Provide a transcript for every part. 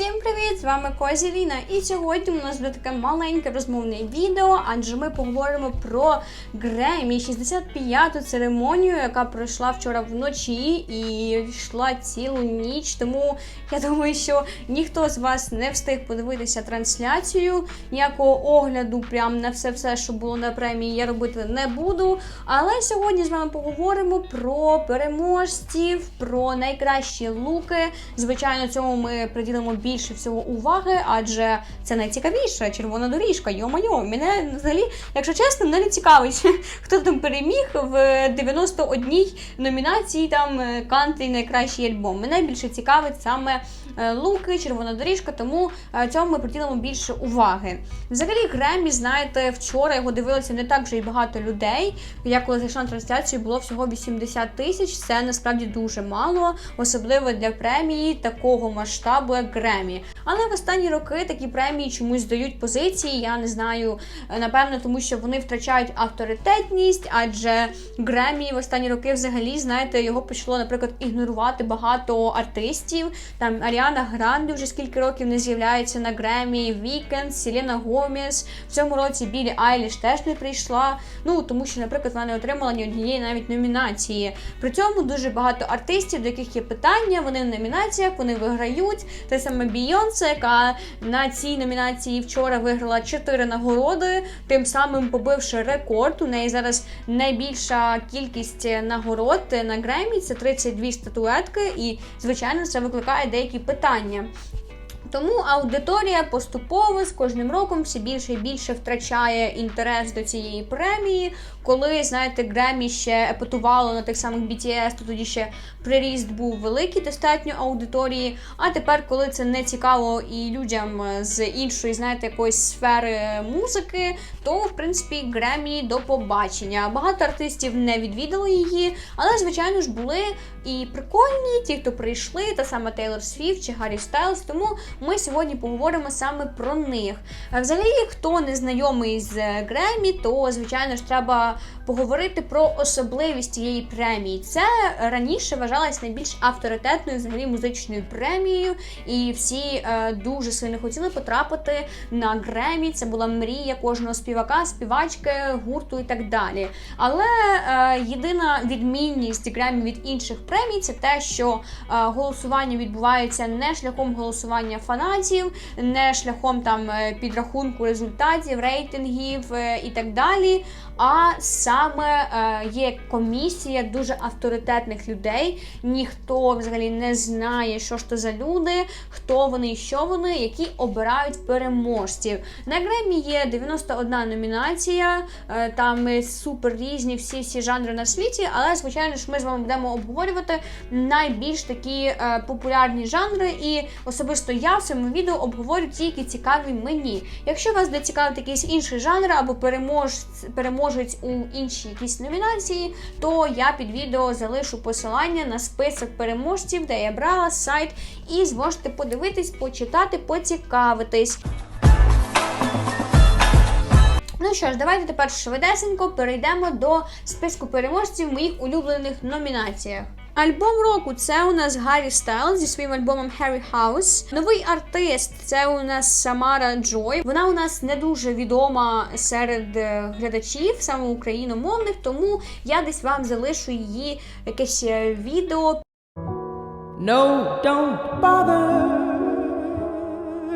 Всім привіт! З вами Козі Ліна. І сьогодні у нас буде таке маленьке розмовне відео, адже ми поговоримо про Гремі 65-ту церемонію, яка пройшла вчора вночі і йшла цілу ніч. Тому я думаю, що ніхто з вас не встиг подивитися трансляцію. Ніякого огляду прям на все, все, що було на премії, я робити не буду. Але сьогодні з вами поговоримо про переможців, про найкращі луки. Звичайно, цьому ми приділимо більше всього уваги, адже це найцікавіше. Червона доріжка. Йо-майо, мене взагалі, якщо чесно, мене не цікавить, хто там переміг в 91 номінації там е, найкращий альбом. Мене більше цікавить саме е, луки, червона доріжка, тому е, цьому ми приділимо більше уваги. Взагалі, Гремі, знаєте, вчора його дивилося не так вже і багато людей. Я коли зайшла на трансляцію, було всього 80 тисяч. Це насправді дуже мало, особливо для премії такого масштабу, як Гремі. Але в останні роки такі премії чомусь дають позиції. Я не знаю, е, напевно, тому що вони втрачають авторитетність, адже Гремі в останні роки взагалі, знаєте, його почало, наприклад, ігнорувати багато артистів. Там Аріана Гранде вже скільки років не з'являється на Гремі, Вікенд, Селена Гомес. В цьому році Білі Айліш теж не прийшла. Ну тому що, наприклад, вона не отримала ні однієї навіть номінації. При цьому дуже багато артистів, до яких є питання, вони в номінаціях, вони виграють. Те саме Бійонсе, яка на цій номінації вчора виграла 4 нагороди, тим самим побивши рекорд. У неї зараз найбільша кількість нагород на Гремі це 32 статуетки, і звичайно це викликає деякі питання. Тому аудиторія поступово з кожним роком все більше і більше втрачає інтерес до цієї премії. Коли, знаєте, Гремі ще епатувало на тих самих BTS, то тоді ще приріст був великий достатньо аудиторії. А тепер, коли це не цікаво і людям з іншої, знаєте, якоїсь сфери музики, то в принципі Гремі до побачення. Багато артистів не відвідали її, але звичайно ж були і прикольні, ті, хто прийшли, та саме Тейлор Свіфт чи Гаррі Стайлз. Тому ми сьогодні поговоримо саме про них. Взагалі, хто не знайомий з Гремі, то звичайно ж треба поговорити про особливість цієї премії. Це раніше вважалось найбільш авторитетною взагалі музичною премією, і всі е, дуже сильно хотіли потрапити на Гремі. Це була мрія кожного співака, співачки, гурту і так далі. Але е, єдина відмінність Гремі від інших премій це те, що е, голосування відбувається не шляхом голосування фанатів, не шляхом там підрахунку результатів, рейтингів і так далі. А саме е, є комісія дуже авторитетних людей. Ніхто взагалі не знає, що ж то за люди, хто вони і що вони, які обирають переможців. На Гремі є 91 номінація, е, там супер різні всі всі жанри на світі. Але звичайно ж, ми з вами будемо обговорювати найбільш такі е, популярні жанри. І особисто я в цьому відео обговорю ті, які цікаві мені. Якщо вас не цікавить якийсь інший жанр або перемож, переможець у іншій якійсь номінації, то я під відео залишу посилання на список переможців, де я брала сайт, і зможете подивитись, почитати, поцікавитись. Ну що ж, давайте тепер швидесенько перейдемо до списку переможців в моїх улюблених номінаціях. Альбом року це у нас Гаррі Стайл зі своїм альбомом Harry House. Новий артист це у нас Самара Джой. Вона у нас не дуже відома серед е, глядачів, саме україномовних, тому я десь вам залишу її якесь е, відео. No, don't bother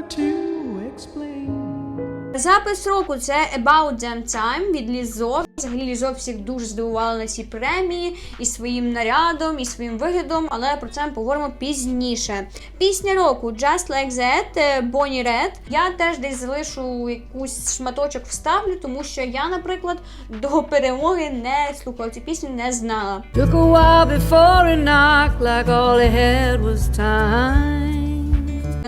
to. Запис року це About Damn Time від Лізо. Взагалі Лізо всіх дуже здивувала на цій премії і своїм нарядом, і своїм виглядом, але про це ми поговоримо пізніше. Пісня року Just Like That, е, Bonnie Red. Я теж десь залишу якусь шматочок вставлю, тому що я, наприклад, до перемоги не слухала цю пісню, не знала. Took a while before it knocked like all they had was time.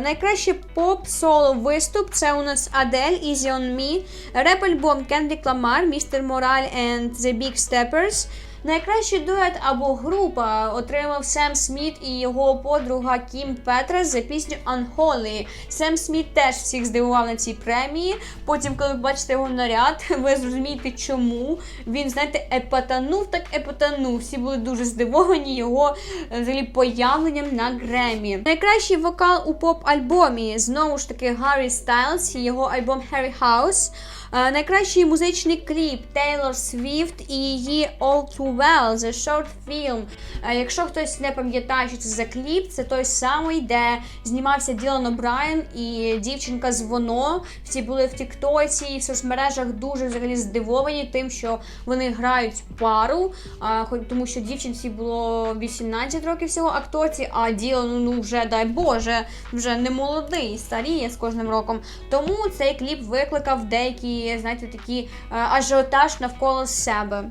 Найкраще поп-соло виступ це у нас Адель Easy on Me, реп-альбом Kendrick Lamar, Mr. Moral and The Big Steppers, Найкращий дует або група отримав Сем Сміт і його подруга Кім Петрес за пісню Unholy. Сем Сміт теж всіх здивував на цій премії. Потім, коли ви бачите його наряд, ви зрозумієте, чому він, знаєте, епатанув, так епатанув. Всі були дуже здивовані його е, взагалі появленням на Гремі. Найкращий вокал у поп-альбомі знову ж таки Гаррі Стайлз і його альбом Harry House. Е, Найкращий музичний кліп Тейлор Свіфт і її All Too Well, The Short Film. Е, Якщо хтось не пам'ятає, що це за кліп, це той самий, де знімався Ділан О'Брайен і дівчинка з Воно. Всі були в Тіктоці і в соцмережах дуже взагалі здивовані тим, що вони грають пару. Тому, що дівчинці було 18 років всього акторці, а Ділану ну вже дай Боже, вже не молодий, старіє з кожним роком. Тому цей кліп викликав деякі, знаєте, такі е, ажіотаж навколо себе.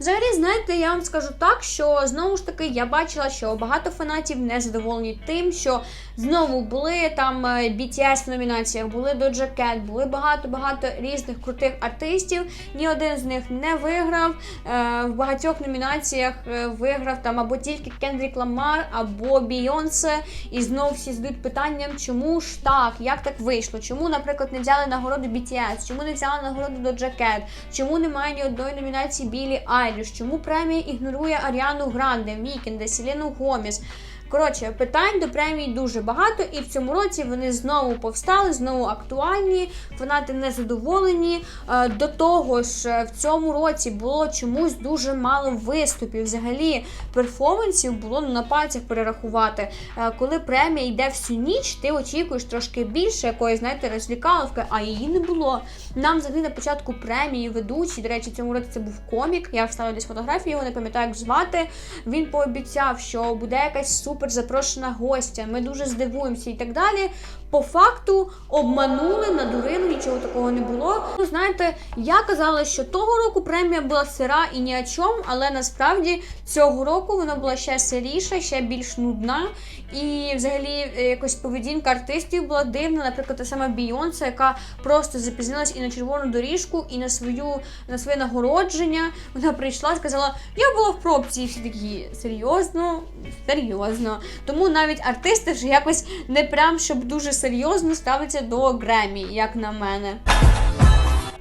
Взагалі, знаєте, я вам скажу так, що знову ж таки я бачила, що багато фанатів не задоволені тим, що знову були там е, BTS в номінаціях, були Doja Cat, були багато-багато різних крутих артистів. Ні один з них не виграв. Е, В багатьох номінаціях е, виграв там або тільки Кендрік Ламар, або Бійонсе. І знову всі задають питанням, чому ж так, як так вийшло? Чому, наприклад, не взяли нагороду BTS? Чому не взяли нагороду Doja Cat? Чому немає ні одної номінації Білі Айліш? Чому премія ігнорує Аріану Гранде, Вікенда, Селену Гоміс? Коротше, питань до премії дуже багато, і в цьому році вони знову повстали, знову актуальні. Фанати незадоволені. Е, До того ж, е, в цьому році було чомусь дуже мало виступів. Взагалі, перформансів було на пальцях перерахувати. Е, Коли премія йде всю ніч, ти очікуєш трошки більше якоїсь, знаєте, розлікаловки, а її не було. Нам взагалі на початку премії ведучий, до речі, цьому році це був комік. Я вставила десь фотографію, його не пам'ятаю, як звати. Він пообіцяв, що буде якась супер запрошена гостя. Ми дуже здивуємося і так далі. По факту обманули, надурили, нічого такого не було. Ну, знаєте, я казала, що того року премія була сира і ні о чому, але насправді цього року вона була ще сиріша, ще більш нудна. І взагалі е, якось поведінка артистів була дивна. Наприклад, та сама Бійонсе, яка просто запізнилась і на червону доріжку, і на свою на своє нагородження. Вона прийшла, сказала: Я була в пробці, і всі такі серйозно, серйозно. Тому навіть артисти вже якось не прям щоб дуже серйозно ставиться до Гремі, як на мене.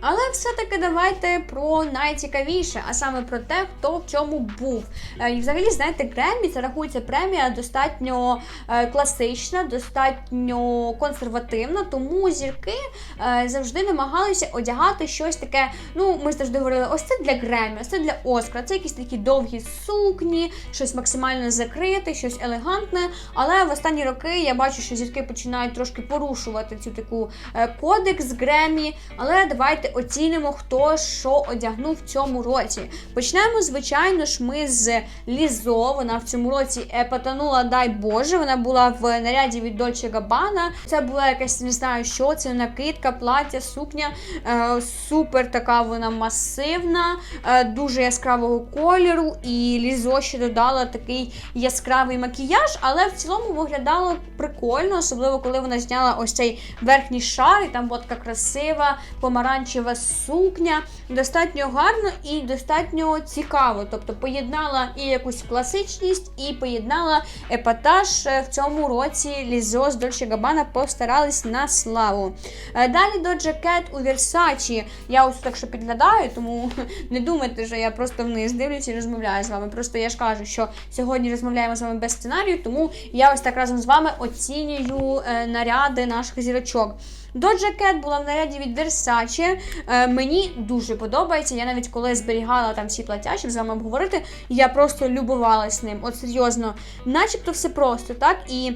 Але все-таки давайте про найцікавіше, а саме про те, хто в чому був. Е, І взагалі, знаєте, Греммі це рахується премія достатньо е, класична, достатньо консервативна, тому зірки е, завжди намагалися одягати щось таке. Ну, ми завжди говорили, ось це для Греммі, ось це для Оскара. Це якісь такі довгі сукні, щось максимально закрите, щось елегантне. Але в останні роки я бачу, що зірки починають трошки порушувати цю таку кодекс Греммі. Але давайте оцінимо, хто що одягнув в цьому році. Почнемо, звичайно ж, ми з Лізо. Вона в цьому році епатанула, дай Боже. Вона була в наряді від Dolce Gabbana. Це була якась, не знаю, що це накидка, плаття, сукня. Е, супер така вона масивна, е, дуже яскравого кольору. І Лізо ще додала такий яскравий макіяж, але в цілому виглядало прикольно, особливо коли вона зняла ось цей верхній шар, і там була така красива помаранчева сукня. Достатньо гарно і достатньо цікаво. Тобто поєднала і якусь класичність, і поєднала епатаж Е, в цьому році. Лізо з Dolce Gabbana постарались на славу. Е, Далі Doja Cat у Versace. Я ось так що підглядаю, тому не думайте, що я просто вниз дивлюся і розмовляю з вами. Просто я ж кажу, що сьогодні розмовляємо з вами без сценарію, тому я ось так разом з вами оцінюю е, наряди наших зірочок. Доджа Кет була в наряді від Versace. Е, мені дуже подобається. Я навіть коли зберігала там всі плаття, щоб з вами обговорити, я просто любувалась ним. От серйозно, начебто все просто, так? І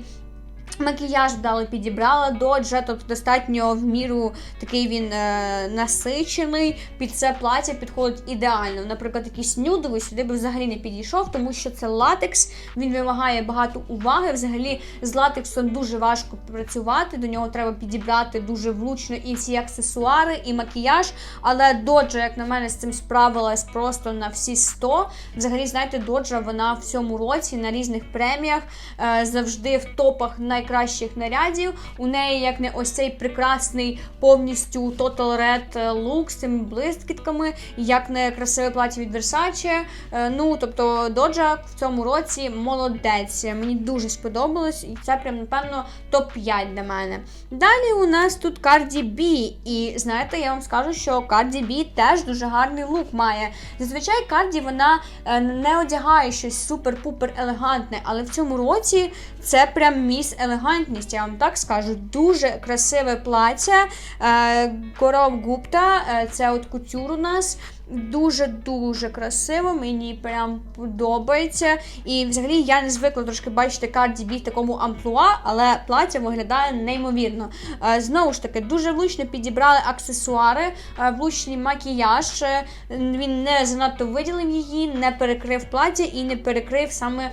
Макіяж вдало підібрала доджа, тобто достатньо в міру такий він е, насичений. Під це плаття підходить ідеально. Наприклад, якийсь нюдовий сюди би взагалі не підійшов, тому що це латекс, він вимагає багато уваги. Взагалі з латексом дуже важко працювати. До нього треба підібрати дуже влучно і всі аксесуари, і макіяж. Але доджа, як на мене, з цим справилась просто на всі 100. Взагалі, знаєте, доджа вона в цьому році на різних преміях е, завжди в топах найкращих найкращих нарядів. У неї як не ось цей прекрасний повністю Total Red лук з цими блискітками, як не красиве плаття від Versace. Е, Ну, тобто, Доджа в цьому році молодець. Мені дуже сподобалось, і це прям, напевно, топ-5 для мене. Далі у нас тут Cardi B. І знаєте, я вам скажу, що Cardi B теж дуже гарний лук має. Зазвичай Cardi вона е, не одягає щось супер-пупер елегантне, але в цьому році це прям міс елегантність, я вам так скажу. Дуже красиве плаття. Е, Коров Гупта, е, це от кутюр у нас. Дуже-дуже красиво, мені прям подобається. І взагалі я не звикла трошки бачити Cardi B в такому амплуа, але плаття виглядає неймовірно. Е, Знову ж таки, дуже влучно підібрали аксесуари, е, влучний макіяж. Е, Він не занадто виділив її, не перекрив плаття і не перекрив саме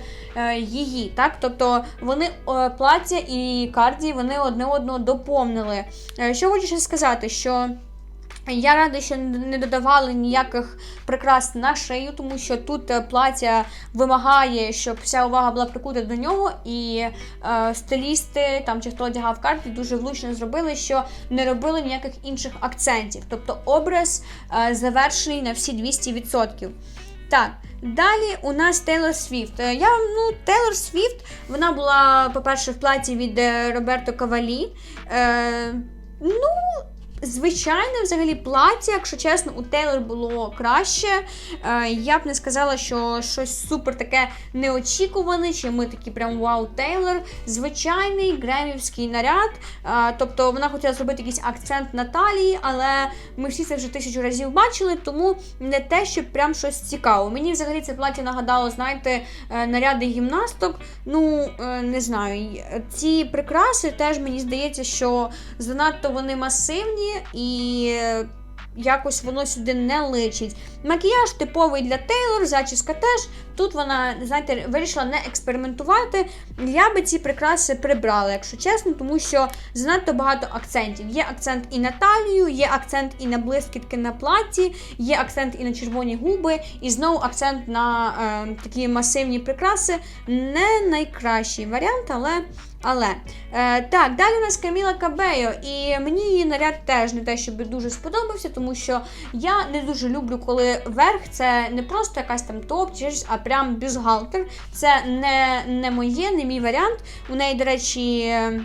її. Так? Тобто вони плаття і Cardi вони одне одного доповнили. Що хочу ще сказати, що. Я рада, що не додавали ніяких прикрас на шию, тому що тут е, плаття вимагає, щоб вся увага була прикута до нього, і е, стилісти там чи хто одягав карти дуже влучно зробили, що не робили ніяких інших акцентів. Тобто образ е, завершений на всі 200%. Так, далі у нас Тейлор Свіфт. Е, Я ну, Тейлор Свіфт, вона була, по-перше, в платі від е, Роберто Кавалі. Е, ну, Звичайне взагалі плаття, якщо чесно, у Тейлор було краще. Е, я б не сказала, що щось супер таке неочікуване, чи ми такі прям вау Тейлор. Звичайний гремівський наряд. Е, тобто вона хотіла зробити якийсь акцент на талії, але ми всі це вже тисячу разів бачили, тому не те, що прям щось цікаво. Мені взагалі це плаття нагадало, знаєте, е, наряди гімнасток. Ну, не знаю, ці прикраси теж мені здається, що занадто вони масивні і якось воно сюди не личить. Макіяж типовий для Тейлор, зачіска теж. Тут вона, знаєте, вирішила не експериментувати. Я би ці прикраси прибрала, якщо чесно, тому що занадто багато акцентів. Є акцент і на талію, є акцент і на блискітки на платі, є акцент і на червоні губи, і знову акцент на е, такі масивні прикраси. Не найкращий варіант, але. Але е, так, далі у нас Каміла Кабейо, і мені її наряд теж не те, щоб дуже сподобався, тому що я не дуже люблю, коли верх це не просто якась там топ, чи щось, а прям бюзгалтер. Це не, не моє, не мій варіант. У неї, до речі. е,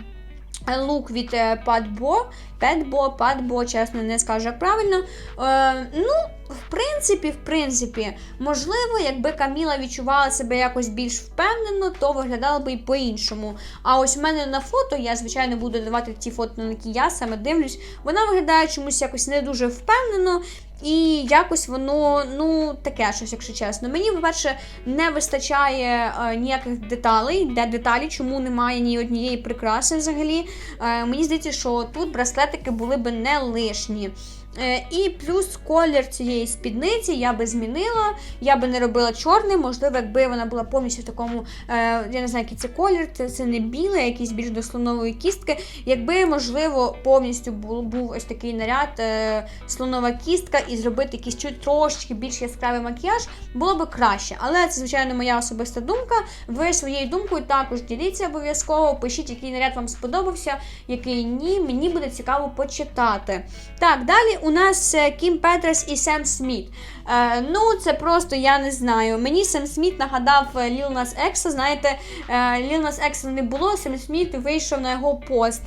Лук від е, Падбо, Петбо, Падбо, чесно, не скажу як правильно. Е, ну, в принципі, в принципі, можливо, якби Каміла відчувала себе якось більш впевнено, то виглядала би і по-іншому. А ось в мене на фото, я звичайно буду давати ті фото, на які я саме дивлюсь, вона виглядає чомусь якось не дуже впевнено. І якось воно, ну, таке щось, якщо чесно. Мені, по-перше, не вистачає е, ніяких деталей, де деталі, чому немає ні однієї прикраси взагалі. Е, мені здається, що тут браслетики були би не лишні. Е, І плюс колір цієї спідниці я би змінила, я би не робила чорний, можливо, якби вона була повністю в такому, е, я не знаю, який це колір, це, це не біле, якийсь більш до слонової кістки. Якби, можливо, повністю був, був ось такий наряд, е, слонова кістка, і зробити якийсь чуть трошечки більш яскравий макіяж, було б краще. Але це, звичайно, моя особиста думка. Ви своєю думкою також діліться обов'язково, пишіть, який наряд вам сподобався, який ні. Мені буде цікаво почитати. Так, далі у нас е, Кім Петрес і Сем Сміт. Е, ну, це просто я не знаю. Мені Сем Сміт нагадав Ліл Нас Екса. Знаєте, е, Ліл Нас Екса не було, Сем Сміт вийшов на його пост.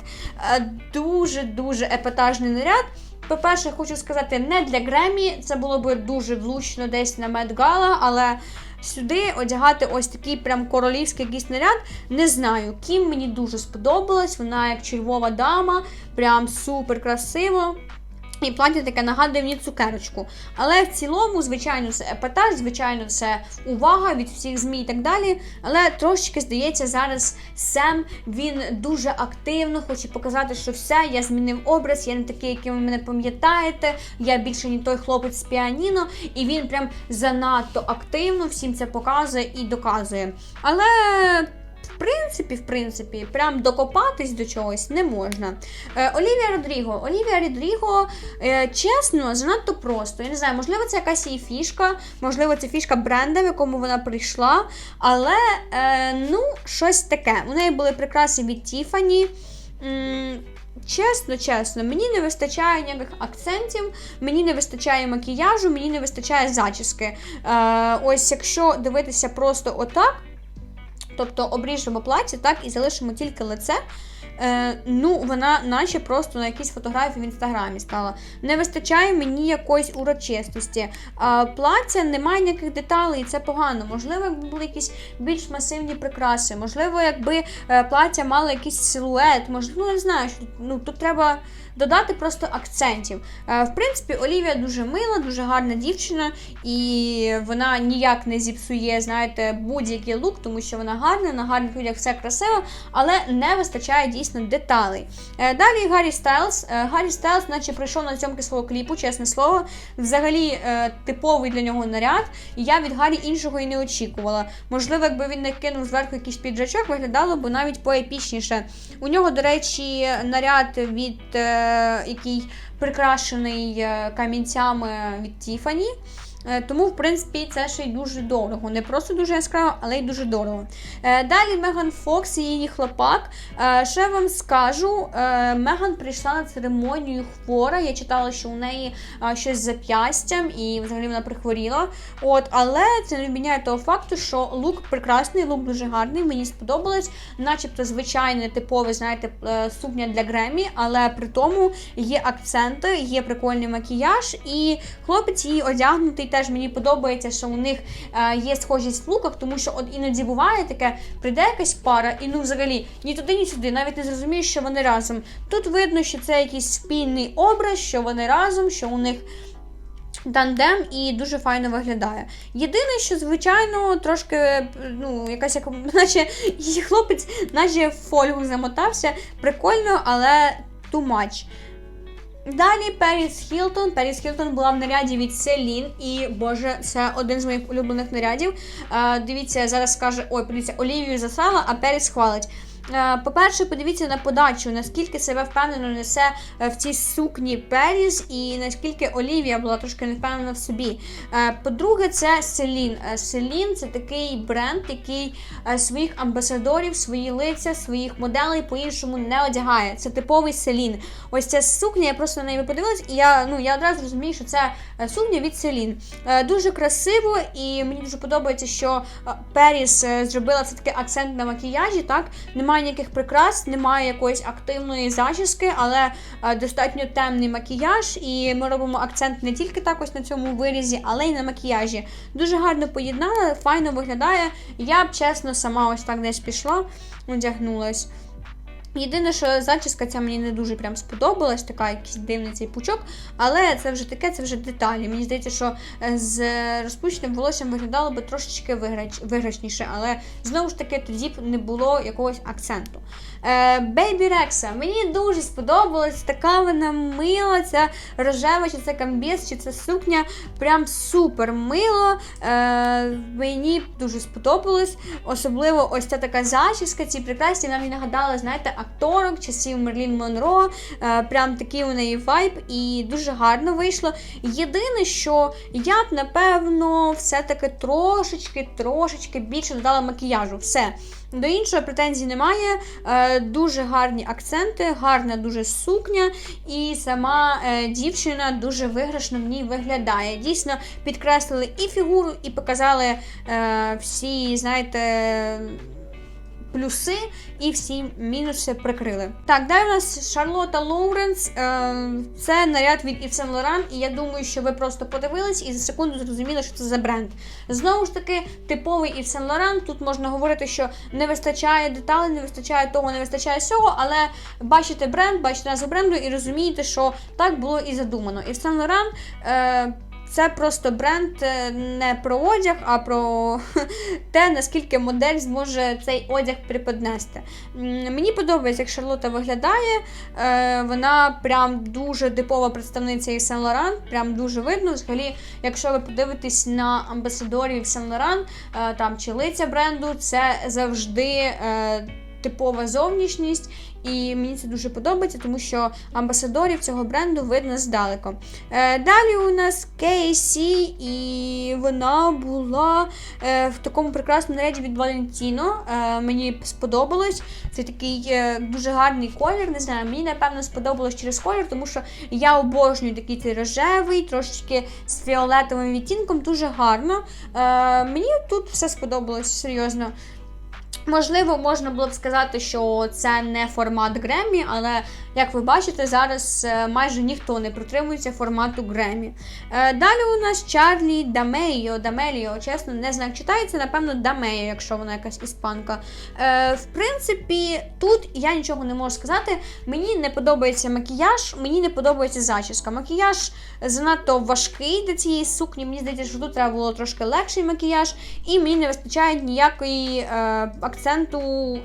Дуже-дуже епатажний наряд. По-перше, хочу сказати, не для Гремі, це було б дуже влучно десь на Мед Гала, але сюди одягати ось такий прям королівський якийсь наряд. Не знаю. Кім мені дуже сподобалась, вона як червова дама, прям супер красиво. І плаття таке нагадує мені цукерочку. Але в цілому, звичайно, це епатаж, звичайно, це увага від всіх змі і так далі. Але трошечки здається, зараз Сем він дуже активно хоче показати, що все, я змінив образ, я не такий, яким ви мене пам'ятаєте. Я більше не той хлопець з піаніно, і він прям занадто активно всім це показує і доказує. Але в принципі, в принципі, прям докопатись до чогось не можна. Е, Олівія Родріго. Олівія Родріго, е, чесно, занадто просто. Я не знаю, можливо, це якась її фішка, можливо, це фішка бренда, в якому вона прийшла. Але е, ну, щось таке. У неї були прикраси від Тіфані. Чесно, чесно, мені не вистачає ніяких акцентів, мені не вистачає макіяжу, мені не вистачає зачіски. Е, ось якщо дивитися просто отак, тобто обріжемо плаття так і залишимо тільки лице. Е, ну, вона наче просто на якійсь фотографії в інстаграмі стала. Не вистачає мені якоїсь урочистості. А, плаття немає ніяких деталей, і це погано. Можливо, якби були якісь більш масивні прикраси, можливо, якби е, плаття мало якийсь силует, можливо, не знаю, що ну, тут треба додати просто акцентів. Е, в принципі, Олівія дуже мила, дуже гарна дівчина, і вона ніяк не зіпсує, знаєте, будь-який лук, тому що вона гарна, на гарних людях все красиво, але не вистачає дійсно деталей. Е, Далі Гаррі Стайлз. Е, Гаррі Стайлз, наче прийшов на зйомки свого кліпу, чесне слово. Взагалі е, типовий для нього наряд. І я від Гаррі іншого і не очікувала. Можливо, якби він не кинув зверху якийсь піджачок, виглядало б навіть поепічніше. У нього, до речі, наряд від який прикрашений камінцями від Тіфані. Е, Тому, в принципі, це ще й дуже дорого. Не просто дуже яскраво, але й дуже дорого. Е, Далі Меган Фокс і її хлопак. Е, Ще вам скажу, Меган прийшла на церемонію хвора. Я читала, що у неї щось з зап'ястям, і взагалі вона прихворіла. От, але це не міняє того факту, що лук прекрасний, лук дуже гарний, мені сподобалось, начебто звичайне типове, знаєте, сукня для Гремі, але при тому є акценти, є прикольний макіяж, і хлопець її одягнутий. Теж мені подобається, що у них е, є схожість в луках, тому що от іноді буває таке, прийде якась пара, і ну взагалі ні туди, ні сюди, навіть не зрозумієш, що вони разом. Тут видно, що це якийсь спільний образ, що вони разом, що у них тандем і дуже файно виглядає. Єдине, що, звичайно, трошки, ну, якась як, наче хлопець, наче в фольгу замотався. Прикольно, але too much. Далі Періс Хілтон. Періс Хілтон була в наряді від Селін, і боже, це один з моїх улюблених нарядів. Е, дивіться, зараз скаже: ой, подивіться, Олівію засрала, а Періс хвалить. Е, По-перше, подивіться на подачу, наскільки себе впевнено несе е, в цій сукні Періс, і наскільки Олівія була трошки не впевнена в собі. Е, По-друге, це Селін. Селін це такий бренд, який своїх амбасадорів, свої лиця, своїх моделей по-іншому не одягає. Це типовий Селін. Ось ця сукня, я просто на неї подивилась, і я, ну, я одразу розумію, що це сукня від Селін. Дуже красиво, і мені дуже подобається, що Періс зробила все таки акцент на макіяжі. Так, немає ніяких прикрас, немає якоїсь активної зачіски, але е, достатньо темний макіяж, і ми робимо акцент не тільки так ось на цьому вирізі, але й на макіяжі. Дуже гарно поєднала, файно виглядає. Я б чесно сама ось так десь пішла, одягнулась. Єдине, що зачіска ця мені не дуже прям сподобалась, така якийсь дивний цей пучок, але це вже таке, це вже деталі. Мені здається, що е, з розпущеним волоссям виглядало би трошечки виграшніше, але знову ж таки тоді б не було якогось акценту. Бейбі Рекса. Мені дуже сподобалась, така вона мила, ця рожева, чи це камбіз, чи це сукня. Прям супер мило. Е, мені дуже сподобалось. Особливо ось ця така зачіска, ці прекрасні нам мені нагадали, знаєте, акторок часів Мерлін Монро. Е, прям такий у неї вайб, і дуже гарно вийшло. Єдине, що я б, напевно, все-таки трошечки, трошечки більше додала макіяжу. Все. До іншого претензій немає. Е, дуже гарні акценти, гарна дуже сукня, і сама е, дівчина дуже виграшно в ній виглядає. Дійсно підкреслили і фігуру, і показали всі, знаєте. Плюси і всі мінуси прикрили. Так, далі у нас Шарлота Лоуренс. Е, це наряд від Yves Saint Laurent, і я думаю, що ви просто подивились і за секунду зрозуміли, що це за бренд. Знову ж таки, типовий Yves Saint Laurent. Тут можна говорити, що не вистачає деталей, не вистачає того, не вистачає сього, але бачите бренд, бачите назву бренду і розумієте, що так було і задумано. Yves Saint Laurent, е, Це просто бренд е, не про одяг, а про те, наскільки модель зможе цей одяг преподнести. М, Мені подобається, як Шарлота виглядає. Е, Вона прям дуже типова представниця із Saint Laurent, прям дуже видно. Взагалі, якщо ви подивитесь на амбасадорів Saint Laurent, е, там чи лиця бренду, це завжди. Типова зовнішність, і мені це дуже подобається, тому що амбасадорів цього бренду видно здалеку. Е, далі у нас Кейсі, і вона була е, в такому прекрасному наряді від. Е, мені сподобалось. Це такий е, дуже гарний колір. Не знаю, мені напевно сподобалось через колір, тому що я обожнюю такий рожевий, трошечки з фіолетовим відтінком, дуже гарно. Мені тут все сподобалось, серйозно. Можливо, можна було б сказати, що це не формат Гремі, але як ви бачите, зараз е, майже ніхто не притримується формату Гремі. Е, Далі у нас Чарлі Дамейо. Дамеліо, чесно, не знаю, як читається, напевно, Дамеyo, якщо вона якась іспанка. Е, В принципі, тут я нічого не можу сказати. Мені не подобається макіяж, мені не подобається зачіска. Макіяж занадто важкий для цієї сукні. Мені здається, що тут треба було трошки легший макіяж, і мені не вистачає ніякої акценту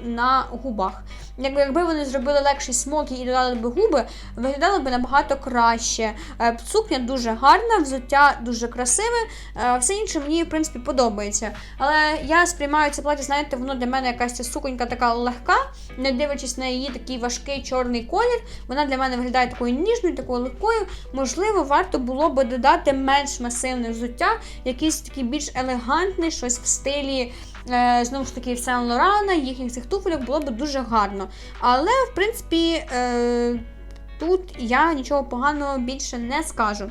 на губах. Якби, вони зробили легший смокі і додали б губи, виглядало б набагато краще. Е, Сукня дуже гарна, взуття дуже красиве, е, все інше мені, в принципі, подобається. Але я сприймаю це плаття, знаєте, воно для мене якась ця суконька така легка, не дивлячись на її такий важкий чорний колір. Вона для мене виглядає такою ніжною, такою легкою. Можливо, варто було би додати менш масивне взуття, якийсь такий більш елегантний, щось в стилі. Е, знову ж таки, в Сен Лорана, їхніх цих туфелек було б дуже гарно. Але, в принципі, е, тут я нічого поганого більше не скажу.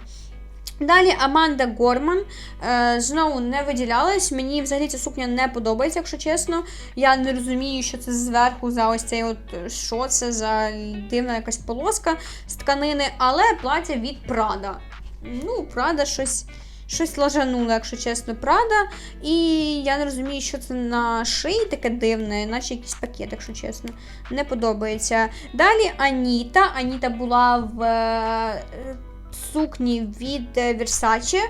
Далі Аманда Горман е, знову не виділялась. Мені взагалі ця сукня не подобається, якщо чесно. Я не розумію, що це зверху за ось цей от що це за дивна якась полоска з тканини, але плаття від Прада. Ну, Прада щось. Щось лажануло, якщо чесно, Прада. І я не розумію, що це на шиї таке дивне, наче якийсь пакет, якщо чесно. Не подобається. Далі Аніта. Аніта була в е, сукні від Версаче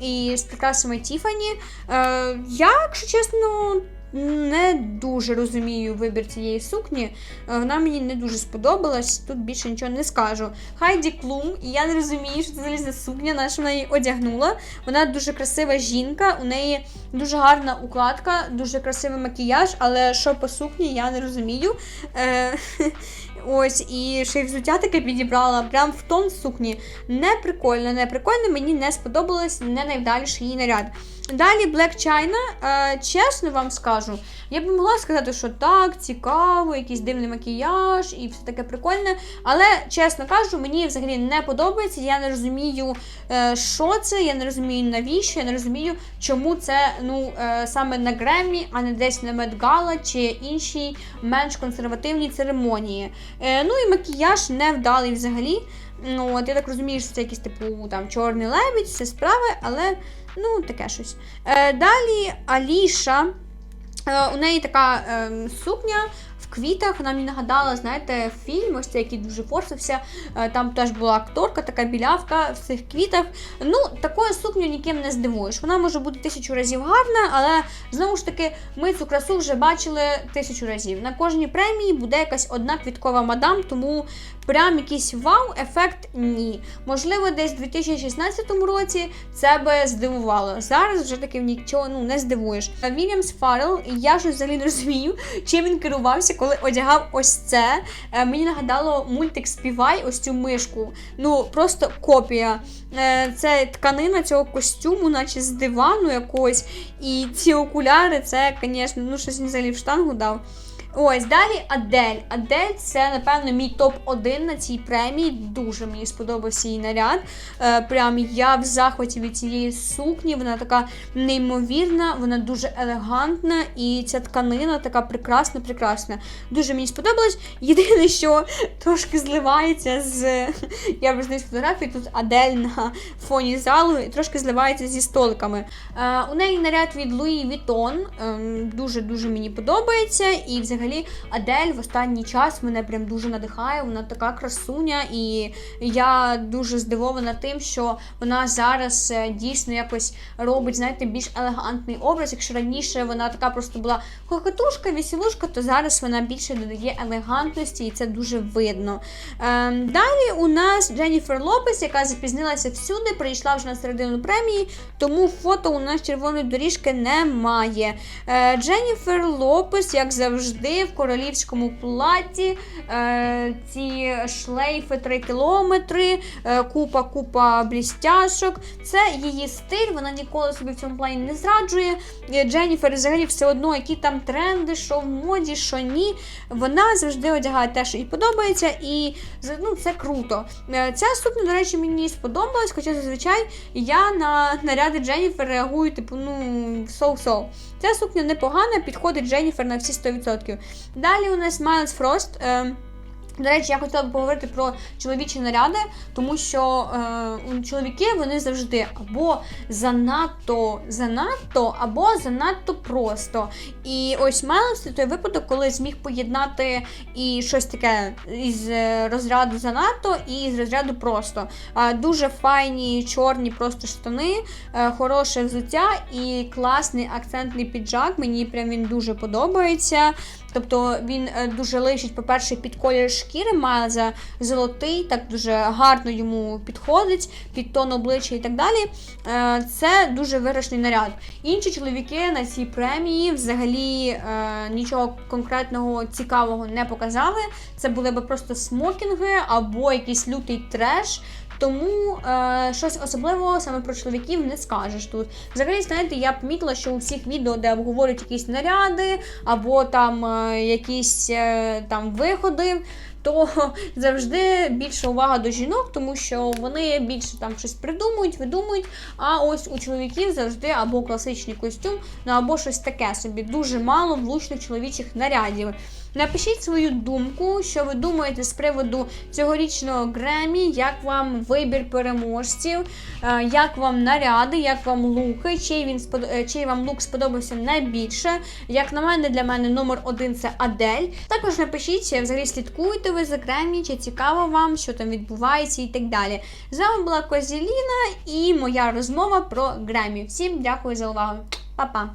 і з прикрасами Тіфані. Е, я, якщо чесно, не дуже розумію вибір цієї сукні. Е, Вона мені не дуже сподобалась, тут більше нічого не скажу. Хайді Клум, і я не розумію, що це взагалі за сукня, на що вона її одягнула. Вона дуже красива жінка, у неї дуже гарна укладка, дуже красивий макіяж, але що по сукні, я не розумію. Е, Ось, і ще й взуття таке підібрала, прям в тон сукні. Не прикольно, не мені не сподобалось, не найвдаліший її наряд. Далі Black China, е, чесно вам скажу, я б могла сказати, що так, цікаво, якийсь дивний макіяж і все таке прикольне. Але, чесно кажу, мені взагалі не подобається. Я не розумію, е, що це, я не розумію навіщо, я не розумію, чому це ну, е, саме на Гремі, а не десь на Медгала чи іншій менш консервативній церемонії. Е, ну і макіяж невдалий взагалі. Ну, от я так розумію, що це якийсь типу там чорний лебідь, все справи, але ну таке щось. Е, далі Аліша. Е, у неї така е, сукня в квітах. Вона мені нагадала, знаєте, фільм, ось цей, який дуже форсився. Е, там теж була акторка, така білявка в цих квітах. Ну, такою сукню ніким не здивуєш. Вона може бути тисячу разів гарна, але знову ж таки, ми цю красу вже бачили тисячу разів. На кожній премії буде якась одна квіткова мадам, тому прям якийсь вау-ефект ні. Можливо, десь у 2016 році це би здивувало. Зараз вже таки нічого ну, не здивуєш. Вільямс Фаррелл, я ж взагалі не розумію, чим він керувався, коли одягав ось це. Е, Мені нагадало мультик Співай, ось цю мишку. Ну, просто копія. Е, Це тканина цього костюму, наче з дивану якогось. І ці окуляри, це, звісно, ну щось взагалі в штангу дав. Ось далі Адель. Адель це, напевно, мій топ-1 на цій премії. Дуже мені сподобався її наряд. Е, прям я в захваті від цієї сукні. Вона така неймовірна, вона дуже елегантна, і ця тканина така прекрасна, прекрасна. Дуже мені сподобалось. Єдине, що трошки зливається з. Я признаюсь фотографії, тут Адель на фоні залу і трошки зливається зі столиками. Е, у неї наряд від Louis Vuitton. Ем, Дуже-дуже мені подобається. І взагалі взагалі Адель в останній час мене прям дуже надихає. Вона така красуня, і я дуже здивована тим, що вона зараз е, дійсно якось робить, знаєте, більш елегантний образ. Якщо раніше вона така просто була хохотушка, веселушка, то зараз вона більше додає елегантності, і це дуже видно. Ем, далі у нас Дженніфер Лопес, яка запізнилася всюди, прийшла вже на середину премії, тому фото у нас червоної доріжки немає. Е, Дженніфер Лопес, як завжди, в королівському платі. Е, ці шлейфи 3 кілометри, е, купа купа блістяшок. Це її стиль, вона ніколи собі в цьому плані не зраджує. Дженніфер взагалі все одно, які там тренди, що в моді, що ні. Вона завжди одягає те, що їй подобається, і ну, це круто. Е, Ця сукня, до речі, мені сподобалась, хоча зазвичай я на наряди Дженніфер реагую, типу, ну, соу-соу. Ця сукня непогана, підходить Дженніфер на всі 100%. Далі у нас Майлз Фрост. Е, до речі, я хотіла б поговорити про чоловічі наряди, тому що е, чоловіки вони завжди або занадто занадто, або занадто просто. І ось Майлз це той випадок, коли зміг поєднати і щось таке із е, розряду занадто, і з розряду просто. Е, дуже файні чорні просто штани, е, хороше взуття і класний акцентний піджак. Мені прям він дуже подобається. Тобто він е, дуже личить, по-перше, під колір шкіри Майлза золотий, так дуже гарно йому підходить, під тон обличчя і так далі. Е, Це дуже виграшний наряд. Інші чоловіки на цій премії взагалі е, нічого конкретного цікавого не показали. Це були би просто смокінги або якийсь лютий треш. Тому е, щось особливого саме про чоловіків не скажеш тут. Взагалі, знаєте, я помітила, що у всіх відео, де обговорюють якісь наряди, або там е, якісь е, там виходи, то завжди більше увага до жінок, тому що вони більше там щось придумують, видумують. А ось у чоловіків завжди або класичний костюм, ну або щось таке собі. Дуже мало влучних чоловічих нарядів. Напишіть свою думку, що ви думаєте з приводу цьогорічного Гремі, як вам вибір переможців, е, як вам наряди, як вам луки, чий, він е, чий вам лук сподобався найбільше. Як на мене, для мене номер один це Адель. Також напишіть, взагалі слідкуєте ви за Гремі, чи цікаво вам, що там відбувається і так далі. З вами була Козіліна і моя розмова про Гремі. Всім дякую за увагу. Па-па!